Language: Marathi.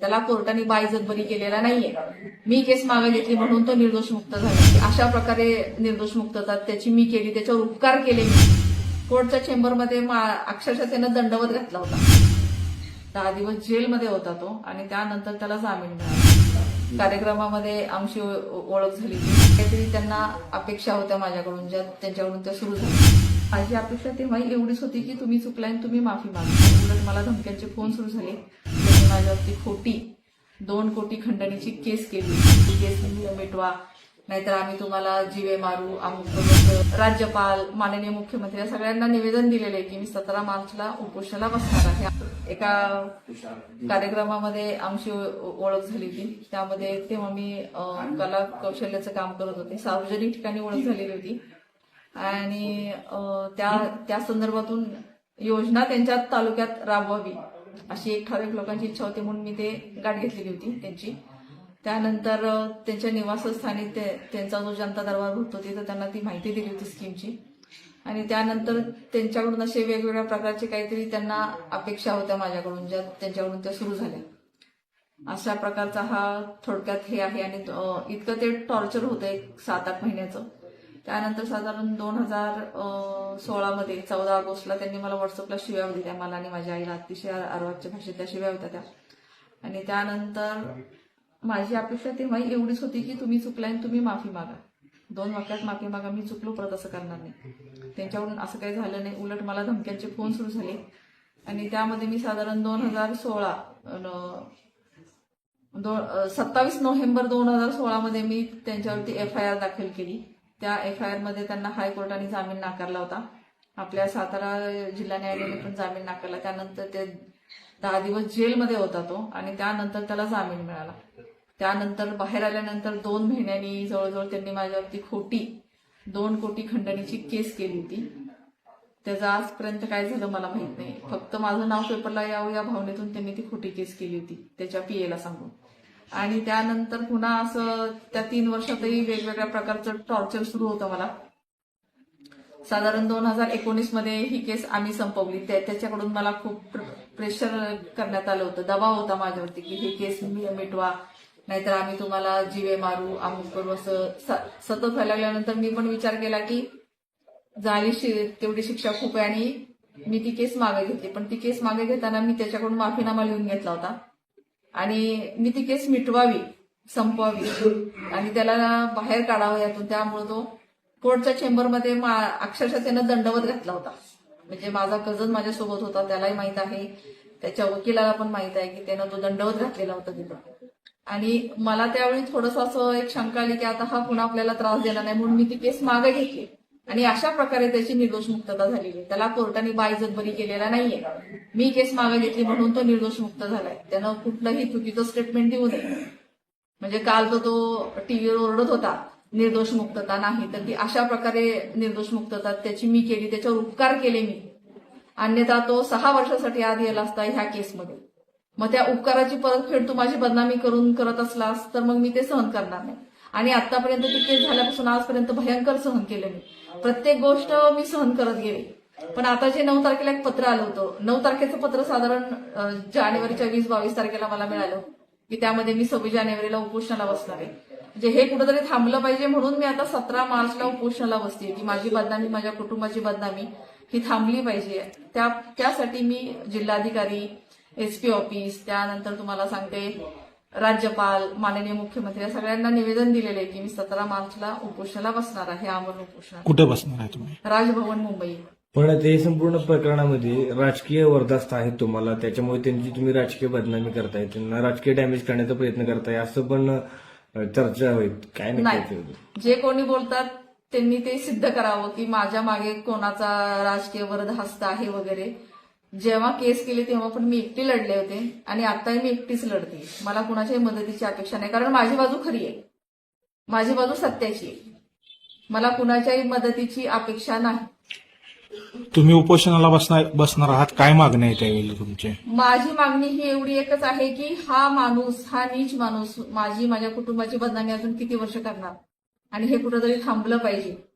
त्याला कोर्टाने बाईजत केलेला नाहीये. मी केस मागे घेतली म्हणून तो निर्दोष मुक्त झाला. अशा प्रकारे निर्दोष मुक्तता त्याची मी केली त्याच्यावर उपकार केले मी. कोर्टच्या चेंबरमध्ये मा- अक्षरशः त्यानं दंडवत घातला होता. दहा दिवस जेलमध्ये होता तो आणि त्यानंतर त्याला जामीन मिळाला. कार्यक्रमामध्ये आमची ओळख झाली. काहीतरी त्यांना अपेक्षा होत्या माझ्याकडून ज्या त्यांच्याकडून त्या सुरू झाल्या. माझी अपेक्षा तेव्हा एवढीच होती की तुम्ही चुकलाय आणि तुम्ही माफी मागा. उलट मला धमक्यांचे फोन सुरू झाले. त्यांनी माझ्यावरती खोटी दोन कोटी खंडणीची केस केली ती केस मिटवा नाहीतर आम्ही तुम्हाला जीवे मारू अमुक राज्यपाल माननीय मुख्यमंत्री या सगळ्यांना निवेदन दिलेले आहे की मी सतरा मार्चला उपोषणाला बसणार आहे. एका कार्यक्रमामध्ये आमची ओ- ओळख झाली होती. त्यामध्ये तेव्हा मी कला कौशल्याचं काम करत होते. सार्वजनिक ठिकाणी ओळख झालेली होती. आणि त्या त्या संदर्भातून योजना त्यांच्या तालुक्यात राबवावी. अशी एक ठराविक लोकांची इच्छा होती म्हणून मी ते गाठ घेतलेली होती त्यांची. त्यानंतर त्यांच्या निवासस्थानी ते त्यांचा जो जनता दरबार भरतो तिथं त्यांना ती माहिती दिली होती स्कीमची. आणि त्यानंतर त्यांच्याकडून असे वेगवेगळ्या प्रकारचे काहीतरी त्यांना अपेक्षा होत्या माझ्याकडून ज्या त्यांच्याकडून त्या सुरू झाल्या. अशा प्रकारचा हा थोडक्यात हे आहे आणि इतकं ते टॉर्चर होतं एक सात आठ महिन्याचं. त्यानंतर साधारण दोन हजार सोळामध्ये चौदा ऑगस्टला त्यांनी मला व्हॉट्सअपला शिव्या दिल्या. मला आणि माझ्या आईला अतिशय अर्वाच्य भाषेत त्या शिव्या होत्या त्या. आणि त्यानंतर माझी अपेक्षा तेव्हा एवढीच होती की तुम्ही चुकलाय आणि तुम्ही माफी मागा. दोन वाक्यात माफी मागा मी चुकलो परत असं करणार नाही. त्यांच्याकडून असं काही झालं नाही. उलट मला धमक्यांचे फोन सुरू झाले. आणि त्यामध्ये मी साधारण दोन हजार सोळा सत्तावीस नोव्हेंबर दोन हजार सोळामध्ये मी त्यांच्यावरती एफ आय आर दाखल केली. त्या एफ आय आरमध्ये त्यांना हायकोर्टाने जामीन नाकारला होता. आपल्या सातारा जिल्हा न्यायालयाने पण जामीन नाकारला. त्यानंतर ते दहा दिवस जेलमध्ये होता तो आणि त्यानंतर त्याला जामीन मिळाला. त्यानंतर बाहेर आल्यानंतर दोन महिन्यांनी जवळजवळ त्यांनी माझ्यावरती खोटी दोन कोटी खंडणीची केस केली होती. त्याचं आजपर्यंत काय झालं मला माहीत नाही. फक्त माझं नाव पेपरला यावं या भावनेतून त्यांनी ती खोटी केस केली होती त्याच्या पीएला सांगून. आणि त्यानंतर पुन्हा असं त्या तीन वर्षातही वेगवेगळ्या प्रकारचं टॉर्चर सुरू होतं मला. साधारण दोन हजार एकोणीसमध्ये ही केस आम्ही संपवली. त्या- त्याच्याकडून मला खूप प्रेशर करण्यात आलं होतं. दबाव होता माझ्यावरती की ही केस मिटवा. नाहीतर आम्ही तुम्हाला जीवे मारू अमुक करू असं स- सतत व्हायला लागल्यानंतर मी पण विचार केला की झाली शि- तेवढी शिक्षा खूप आहे आणि मी ती केस मागे घेतली. पण ती केस मागे घेताना मी त्याच्याकडून माफीनामा लिहून घेतला होता. आणि मी ती केस मिटवावी संपवावी. आणि त्याला बाहेर काढावं यातून. त्यामुळे तो कोर्टच्या चेंबरमध्ये अक्षरशः त्यानं दंडवत घातला होता. म्हणजे माझा कजन माझ्यासोबत होता त्यालाही माहीत आहे. त्याच्या वकिलाला पण माहीत आहे की त्यानं तो दंडवत घातलेला होता तिथं. आणि मला त्यावेळी थोडस असं एक शंका आली की आता हा पुन्हा आपल्याला त्रास देणार नाही म्हणून मी ती केस मागे घेतली. आणि अशा प्रकारे त्याची निर्दोष मुक्तता झालेली आहे. त्याला कोर्टाने बाईजत केलेला नाहीये. मी केस मागे घेतली म्हणून तो निर्दोष मुक्त झालाय. त्यानं कुठलंही चुकीचं स्टेटमेंट देऊ नये. म्हणजे काल तो तो टीव्हीवर ओरडत होता निर्दोष मुक्तता नाही. तर ती अशा प्रकारे निर्दोष मुक्तता त्याची मी केली त्याच्यावर उपकार केले मी. अन्यथा तो सहा वर्षासाठी आत गेला असता ह्या केसमध्ये. मग त्या उपकाराची परतफेड तू माझी बदनामी करून करत असलास तर मग मी ते सहन करणार नाही. आणि आतापर्यंत ती केस झाल्यापासून आजपर्यंत भयंकर सहन केलं मी. प्रत्येक गोष्ट मी सहन करत गेले. पण आता जे नऊ तारखेला एक पत्र आलं होतं नऊ तारखेचं पत्र साधारण जानेवारीच्या वीस बावीस तारखेला मला मिळालं की त्यामध्ये मी सव्वीस जानेवारीला उपोषणाला बसणार आहे. म्हणजे हे कुठेतरी थांबलं पाहिजे म्हणून मी आता सतरा मार्चला उपोषणाला बसते की माझी बदनामी माझ्या कुटुंबाची बदनामी ही थांबली पाहिजे. त्या त्यासाठी मी जिल्हाधिकारी एसपी ऑफिस त्यानंतर तुम्हाला सांगते राज्यपाल माननीय मुख्यमंत्री या सगळ्यांना निवेदन दिलेले आहे की मी सतरा मार्चला उपोषणाला बसणार आहे आमरण उपोषण. कुठे बसणार आहे तुम्ही? राजभवन मुंबई. पण ते संपूर्ण प्रकरणामध्ये राजकीय वर्धास्त आहेत तुम्हाला. त्याच्यामुळे त्यांची तुम्ही राजकीय बदनामी करताय. त्यांना राजकीय डॅमेज करण्याचा प्रयत्न करताय असं पण चर्चा होईल. काय नाही. जे कोणी बोलतात त्यांनी ते सिद्ध करावं की माझ्या मागे कोणाचा राजकीय वरद हस्त आहे वगैरे. जेव्हा केस केली तेव्हा पण मी एकटी लढले होते आणि आताही मी एकटीच लढते. मला कुणाच्याही मदतीची अपेक्षा नाही. कारण माझी बाजू खरी आहे. माझी बाजू सत्याची आहे. मला कुणाच्याही मदतीची अपेक्षा नाही. तुम्ही उपोषणाला बसणार बसणार आहात? काय मागण्या आहे त्यावेळी तुमचे? माझी मागणी ही एवढी एकच आहे की हा माणूस हा नीच माणूस माझी माझ्या कुटुंबाची बदनामी अजून किती वर्ष करणार? आणि हे कुठेतरी थांबलं पाहिजे.